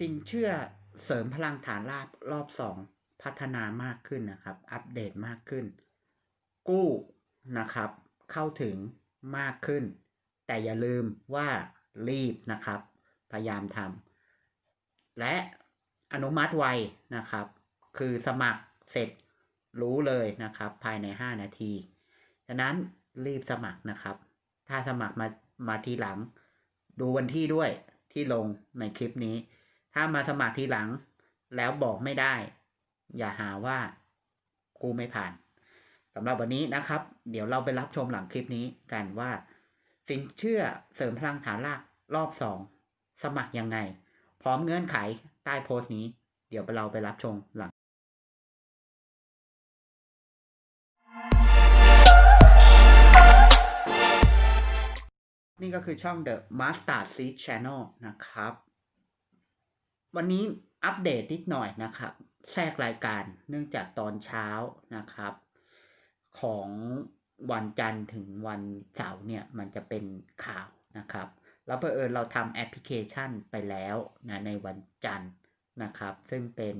สินเชื่อเสริมพลังฐานรากรอบสองพัฒนามากขึ้นนะครับ อัปเดตมากขึ้น กู้นะครับ เข้าถึงมากขึ้น แต่อย่าลืมว่ารีบนะครับ พยายามทำและอนุมัติไวนะครับ คือสมัครเสร็จรู้เลยนะครับ ภายใน 5 นาทีฉะนั้นรีบสมัครนะครับ ถ้าสมัครมามาทีหลัง ดูวันที่ด้วยที่ลงในคลิปนี้ ถ้ามาสมัครทีหลัง แล้วบอกไม่ได้ อย่าหาว่ากูไม่ผ่านสำหรับวันนี้นะครับ เดี๋ยวเราไปรับชมหลังคลิปนี้กันว่า สินเชื่อเสริมพลังฐานรากรอบสองสมัครยังไง พร้อมเงื่อนไขใต้โพสต์นี้ เดี๋ยวเราไปรับชมหลังนี่ก็คือช่อง The Master Seed Channel นะครับ วันนี้อัปเดตนิดหน่อยนะครับแทรกรายการเนื่องจากตอนเช้านะครับ ของวันจันทร์ถึงวันเสาร์เนี่ยมันจะเป็นข่าวนะครับ แล้วเผอิญเราทำแอปพลิเคชันไปแล้วนะในวันจันทร์นะครับ ซึ่งเป็น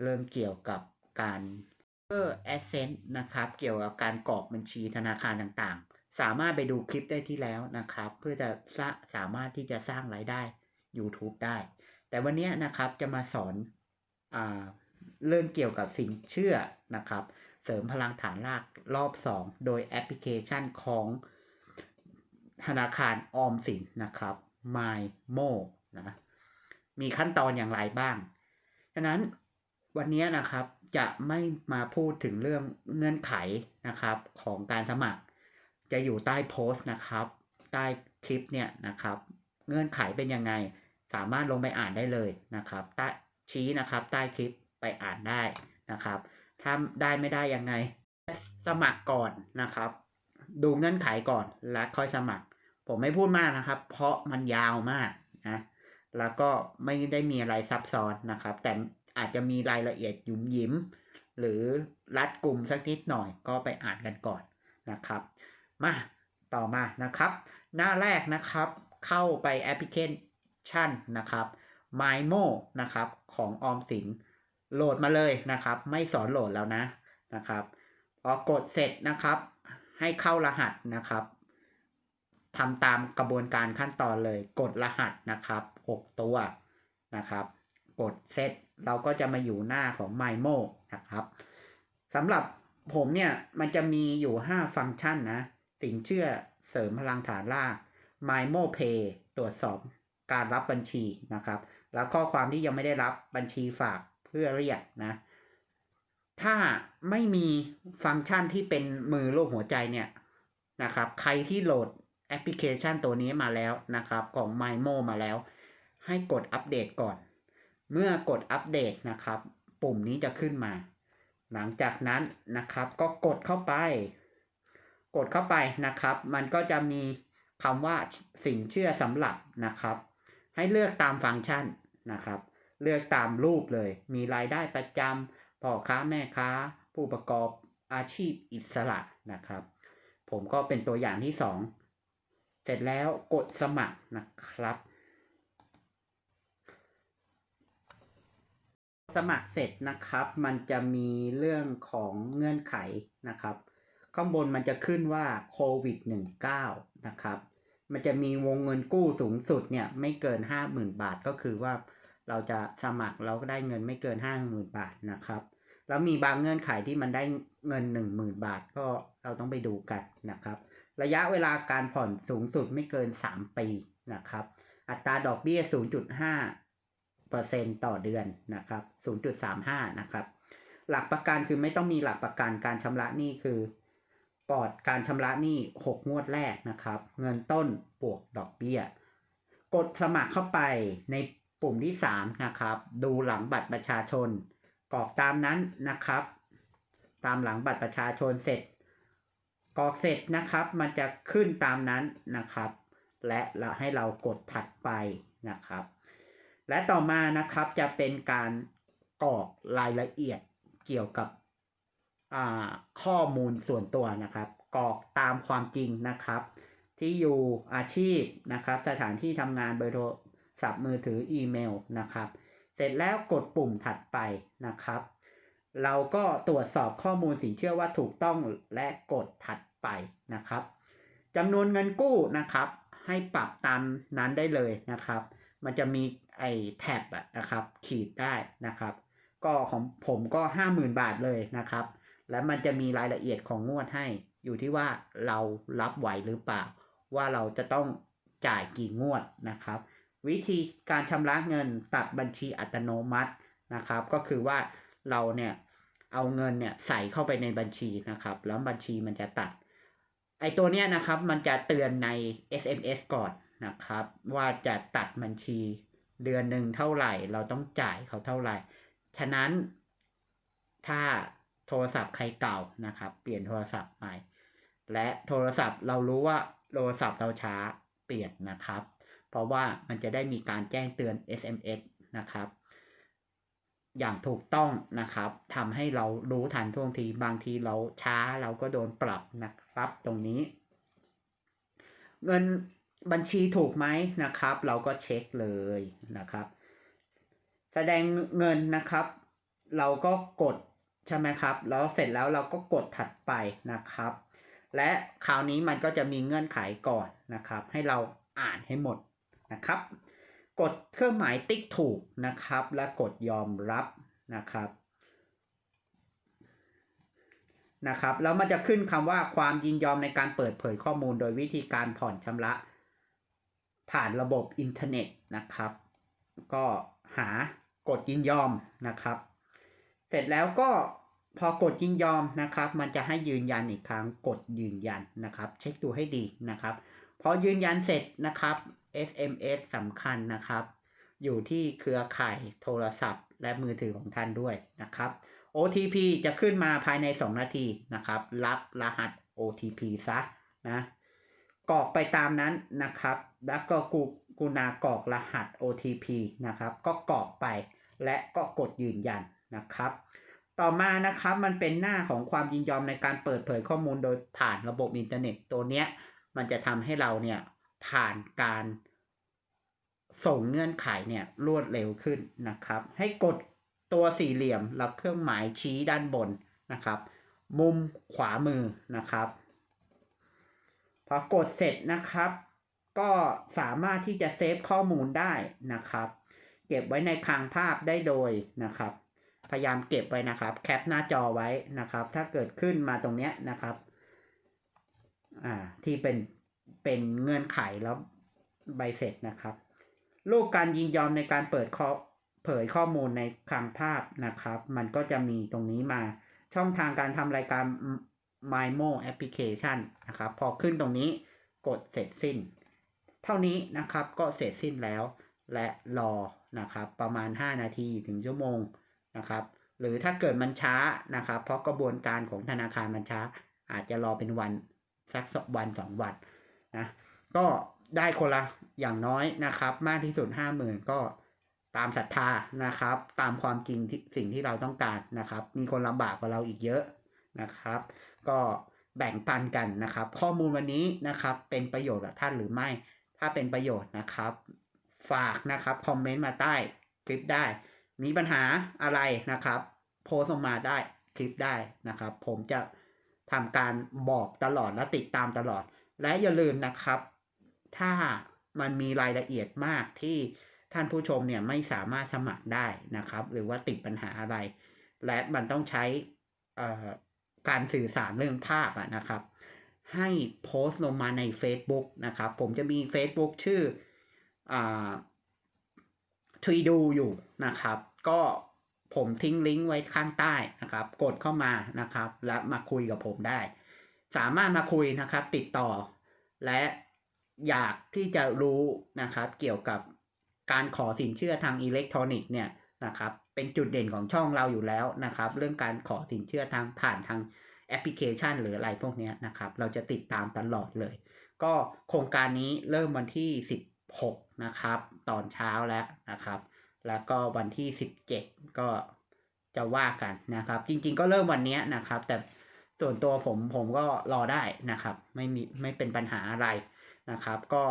เรื่องเกี่ยวกับการเพื่อ Ascent นะครับ เกี่ยวกับการกรอกบัญชีธนาคารต่างๆ สามารถไปดูคลิปได้ที่แล้วนะครับ เพื่อจะสะสามารถที่จะสร้างรายได้ YouTube ได้แต่วันนี้นะครับจะมาสอนอเรื่องเกี่ยวกับสินเชื่อนะครับ เสริมพลังฐานรากรอบ 2 โดยแอปพลิเคชันของธนาคารออมสินนะครับ MyMo นะมีขั้นตอนอย่างไรบ้าง ฉะนั้นวันนี้นะครับจะไม่มาพูดถึงเรื่องเงื่อนไขนะครับของการสมัคร จะอยู่ใต้โพสต์นะครับ ใต้คลิปเนี่ยนะครับ เงื่อนไขเป็นยังไง สามารถลงไปอ่านได้เลยนะครับใต้ชี้นะครับใต้คลิปไปอ่านได้นะครับถ้าได้ไม่ได้ยังไง สมัครก่อนนะครับ ดูเงื่อนไขก่อนแล้วค่อยสมัคร ผมไม่พูดมากนะครับ เพราะมันยาวมากนะแล้วก็ไม่ได้มีอะไรซับซ้อนนะครับ แต่อาจจะมีรายละเอียดยุ่มยิ้ม หรือรัดกลุ่มสักนิดหน่อยก็ไปอ่านกันก่อนนะครับ มาต่อมานะครับ หน้าแรกนะครับ เข้าไปแอปพลิเค ชันนะครับ MyMo นะครับของออมสินโหลดมาเลยนะครับ ไม่สอนโหลดแล้วนะนะครับพอกดเสร็จนะครับ ให้เข้ารหัสนะครับทำตามกระบวนการขั้นตอนเลย กดรหัสนะครับ 6 ตัวนะครับ กดเสร็จเราก็จะมาอยู่หน้าของ MyMo นะครับสำหรับผมเนี่ย มันจะมีอยู่ 5 ฟังก์ชันนะ สินเชื่อเสริมพลังฐานราก MyMo Pay ตรวจสอบ การรับบัญชีนะครับ แล้วข้อความที่ยังไม่ได้รับบัญชีฝากเพื่อเรียกนะ ถ้าไม่มีฟังก์ชันที่เป็นมือรูปหัวใจเนี่ยนะครับ ใครที่โหลดแอปพลิเคชันตัวนี้มาแล้วนะครับของ MyMo มาแล้ว ให้กดอัปเดตก่อน เมื่อกดอัปเดตนะครับ ปุ่มนี้จะขึ้นมา หลังจากนั้นนะครับก็กดเข้าไป กดเข้าไปนะครับ มันก็จะมีคำว่าสินเชื่อสำหรับนะครับ ให้เลือกตามฟังก์ชันนะครับ เลือกตามรูปเลย มีรายได้ประจำพ่อค้าแม่ค้า ผู้ประกอบอาชีพอิสระนะครับ ผมก็เป็นตัวอย่างที่สองเสร็จแล้วกดสมัครนะครับ สมัครเสร็จนะครับ มันจะมีเรื่องของเงื่อนไขนะครับ ข้างบนมันจะขึ้นว่าโควิด -19 นะครับ มันจะมีวงเงินกู้สูงสุดเนี่ยไม่เกิน50,000บาทก็คือว่าเราจะสมัครเราก็ได้เงินไม่เกิน50,000บาทนะครับ แล้วมีบางเงื่อนไขที่มันได้เงิน10,000บาทก็เราต้องไปดูกันนะครับ ระยะเวลาการผ่อนสูงสุดไม่เกิน3ปีนะครับ อัตราดอกเบี้ย0.5เปอร์เซ็นต่อเดือนนะครับ0.35นะครับ หลักประกันคือไม่ต้องมีหลักประกันการชำระหนี้คือ ปลอดการชำระหนี้ 6 งวดแรกนะครับ เงินต้นบวกดอกเบี้ย กดสมัครเข้าไปในปุ่มที่ 3 นะครับ ดูหลังบัตรประชาชน กรอกตามนั้นนะครับ ตามหลังบัตรประชาชนเสร็จ กรอกเสร็จนะครับ มันจะขึ้นตามนั้นนะครับ และเราให้เรากดถัดไปนะครับ และต่อมานะครับจะเป็นการกรอกรายละเอียดเกี่ยวกับ ข้อมูลส่วนตัวนะครับกรอกตามความจริงนะครับ ที่อยู่อาชีพนะครับ สถานที่ทำงานเบอร์โทรศัพท์มือถืออีเมลนะครับ เสร็จแล้วกดปุ่มถัดไปนะครับ เราก็ตรวจสอบข้อมูลสินเชื่อว่าถูกต้องและกดถัดไปนะครับจำนวนเงินกู้นะครับ ให้ปรับตามนั้นได้เลยนะครับ มันจะมีไอ้แท็บนะครับ ขีดได้นะครับ ก็ของผมก็ห้าหมื่นบาทเลยนะครับ และมันจะมีรายละเอียดของงวดให้ อยู่ที่ว่าเรารับไหวหรือเปล่า ว่าเราจะต้องจ่ายกี่งวดนะครับ วิธีการชำระเงินตัดบัญชีอัตโนมัตินะครับ ก็คือว่าเราเนี่ยเอาเงินเนี่ยใส่เข้าไปในบัญชีนะครับ แล้วบัญชีมันจะตัด ไอตัวเนี้ยนะครับมันจะเตือนใน SMS ก่อนนะครับ ว่าจะตัดบัญชีเดือนหนึ่งเท่าไหร่ เราต้องจ่ายเขาเท่าไหร่ ฉะนั้นถ้า โทรศัพท์ใครเก่านะครับ เปลี่ยนโทรศัพท์ใหม่ และโทรศัพท์เรารู้ว่าโทรศัพท์เราช้าเปลี่ยนนะครับ เพราะว่ามันจะได้มีการแจ้งเตือน SMS นะครับ อย่างถูกต้องนะครับทำให้เรารู้ทันท่วงทีบางทีเราช้าเราก็โดนปรับนะครับตรงนี้ เงินบัญชีถูกไหมนะครับ เราก็เช็คเลยนะครับ แสดงเงินนะครับ เราก็กด ใช่ไหมครับ แล้วเสร็จแล้วเราก็กดถัดไปนะครับ และคราวนี้มันก็จะมีเงื่อนไขก่อนนะครับ ให้เราอ่านให้หมดนะครับ กดเครื่องหมายติ๊กถูกนะครับ และกดยอมรับนะครับนะครับแล้วมันจะขึ้นคำว่าความยินยอมในการเปิดเผยข้อมูล โดยวิธีการผ่อนชำระ ผ่านระบบอินเทอร์เน็ตนะครับ ก็หากดยินยอมนะครับ ร็จแล้วก็พอกดยินยอมนะครับ มันจะให้ยืนยันอีกครั้งกดยืนยันนะครับ เช็คดูให้ดีนะครับพอยืนยันเสร็จนะครับ SMS สำคัญนะครับ อยู่ที่เครือข่ายโทรศัพท์ และมือถือของท่านด้วยนะครับ OTP จะขึ้นมาภายใน 2 นาทีนะครับ รับรหัส OTP ซะนะกรอกไปตามนั้นนะครับ แล้วก็กูกูนากรอกรหัส OTP นะครับ ก็กรอกไปและก็กดยืนยัน นะครับ ต่อมานะครับมันเป็นหน้าของความยินยอมในการเปิดเผยข้อมูลโดยผ่านระบบอินเทอร์เน็ตตัวเนี้ยมันจะทำให้เราเนี่ยผ่านการส่งเงื่อนไขเนี่ยรวดเร็วขึ้นนะครับ ให้กดตัวสี่เหลี่ยมแล้วเครื่องหมายชี้ด้านบนนะครับ มุมขวามือนะครับ พอกดเสร็จนะครับ ก็สามารถที่จะเซฟข้อมูลได้นะครับ เก็บไว้ในคลังภาพได้โดยนะครับ ยายามเก็บไว้นะครับ แคปหน้าจอไว้นะครับ ถ้าเกิดขึ้นมาตรงเนี้ยนะครับอ่าที่เป็นเป็นเงื่อนไขแล้วใบเสร็จนะครับรูปการยินยอมในการเปิดข้อเผยข้อมูลในคลังภาพนะครับ มันก็จะมีตรงนี้มาช่องทางการทำรายการ MyMo Application นะครับ พอขึ้นตรงนี้กดเสร็จสิ้น เท่านี้นะครับก็เสร็จสิ้นแล้ว และรอนะครับ ประมาณ 5 นาทีถึงชั่วโมง นะครับหรือถ้าเกิดมันช้านะครับ เพราะกระบวนการของธนาคารมันช้า อาจจะรอเป็นวันสักสองวันสองวันนะก็ได้คนละอย่างน้อยนะครับ มากที่สุดห้าหมื่นก็ตามศรัทธานะครับ ตามความจริงที่สิ่งที่เราต้องการนะครับ มีคนลำบากกว่าเราอีกเยอะนะครับ ก็แบ่งปันกันนะครับ ข้อมูลวันนี้นะครับเป็นประโยชน์กับท่านหรือไม่ ถ้าเป็นประโยชน์นะครับ ฝากนะครับคอมเมนต์มาใต้คลิปได้ มีปัญหาอะไรนะครับ โพสต์ออกมาได้คลิปได้นะครับ ผมจะทำการบอกตลอดและติดตามตลอด และอย่าลืมนะครับ ถ้ามันมีรายละเอียดมากที่ท่านผู้ชมเนี่ยไม่สามารถสมัครได้นะครับ หรือว่าติดปัญหาอะไร และมันต้องใช้การสื่อสารเรื่องภาพนะครับ ให้โพสต์ลงมาใน Facebook นะครับ ผมจะมี Facebook ชื่อ ทรีดูอยู่นะครับ ก็ผมทิ้งลิงก์ไว้ข้างใต้นะครับ กดเข้ามานะครับ และมาคุยกับผมได้ สามารถมาคุยนะครับ ติดต่อ และอยากที่จะรู้นะครับ เกี่ยวกับการขอสินเชื่อทางอิเล็กทรอนิกส์เนี่ยนะครับ เป็นจุดเด่นของช่องเราอยู่แล้วนะครับ เรื่องการขอสินเชื่อทางผ่านทางแอปพลิเคชันหรืออะไรพวกนี้นะครับ เราจะติดตามตลอดเลย ก็โครงการนี้เริ่มวันที่ 16 นะครับ ตอนเช้าแล้วนะครับ แล้วก็วันที่ 17 ก็จะว่ากันนะครับ จริง ๆ ก็เริ่มวันนี้นะครับ แต่ส่วนตัวผมผมก็รอได้นะครับ ไม่มีไม่เป็นปัญหาอะไรนะครับ ก็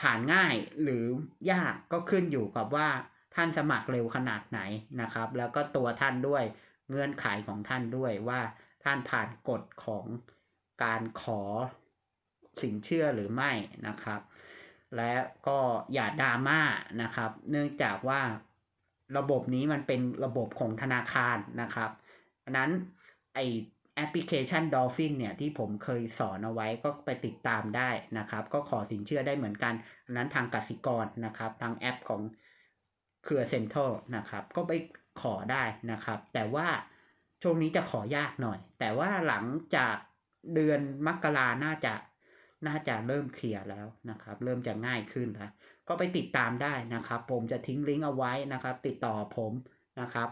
ผ่านง่ายหรือยากก็ขึ้นอยู่กับว่าท่านสมัครเร็วขนาดไหนนะครับ แล้วก็ตัวท่านด้วยเงื่อนไขของท่านด้วยว่าท่านผ่านกฎของการขอสินเชื่อหรือไม่นะครับ และก็อย่าดราม่านะครับ เนื่องจากว่าระบบนี้มันเป็นระบบของธนาคารนะครับอันนั้นไอแอปพลิเคชัน Dolphin เนี่ยที่ผมเคยสอนเอาไว้ก็ไปติดตามได้นะครับ ก็ขอสินเชื่อได้เหมือนกันอันนั้นทางกสิกรนะครับ ทางแอปของเครือเซ็นทรัลนะครับ ก็ไปขอได้นะครับ แต่ว่าช่วงนี้จะขอยากหน่อย แต่ว่าหลังจากเดือนมกราน่าจะ น่าจะเริ่มเคลียร์แล้วนะครับ เริ่มจะง่ายขึ้นแล้วก็ไปติดตามได้นะครับ ผมจะทิ้งลิงก์เอาไว้นะครับ ติดต่อผมนะครับ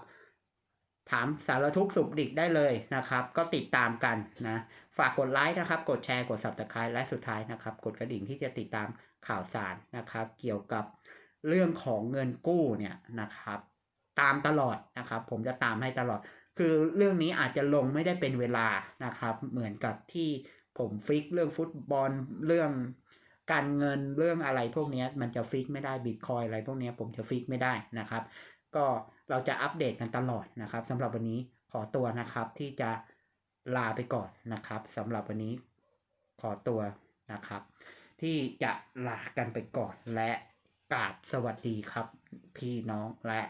ถามสารทุกสุขดิกได้เลยนะครับ ก็ติดตามกันนะ ฝากกดไลค์นะครับ กดแชร์กด subscribe และสุดท้ายนะครับ กดกระดิ่งที่จะติดตามข่าวสารนะครับ เกี่ยวกับเรื่องของเงินกู้เนี่ยนะครับ ตามตลอดนะครับ ผมจะตามให้ตลอด คือเรื่องนี้อาจจะลงไม่ได้เป็นเวลานะครับ เหมือนกับที่ ผมฟิกเรื่องฟุตบอลเรื่องการเงินเรื่องอะไรพวกนี้มันจะฟิกไม่ได้บิตคอยอะไรพวกนี้ผมจะฟิกไม่ได้นะครับ ก็เราจะอัปเดตกันตลอดนะครับสำหรับวันนี้ขอตัวนะครับที่จะลาไปก่อนนะครับสำหรับวันนี้ขอตัวนะครับ ที่จะลากันไปก่อนและกราบสวัสดีครับ พี่น้องและ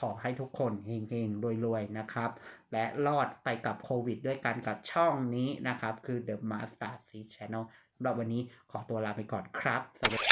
ขอให้ทุกคนเฮงๆรวยๆนะครับ และรอดไปกับโควิดด้วยกันกับช่องนี้นะครับ คือ The Master Seed Channel สำหรับวันนี้ขอตัวลาไปก่อนครับสวัสดี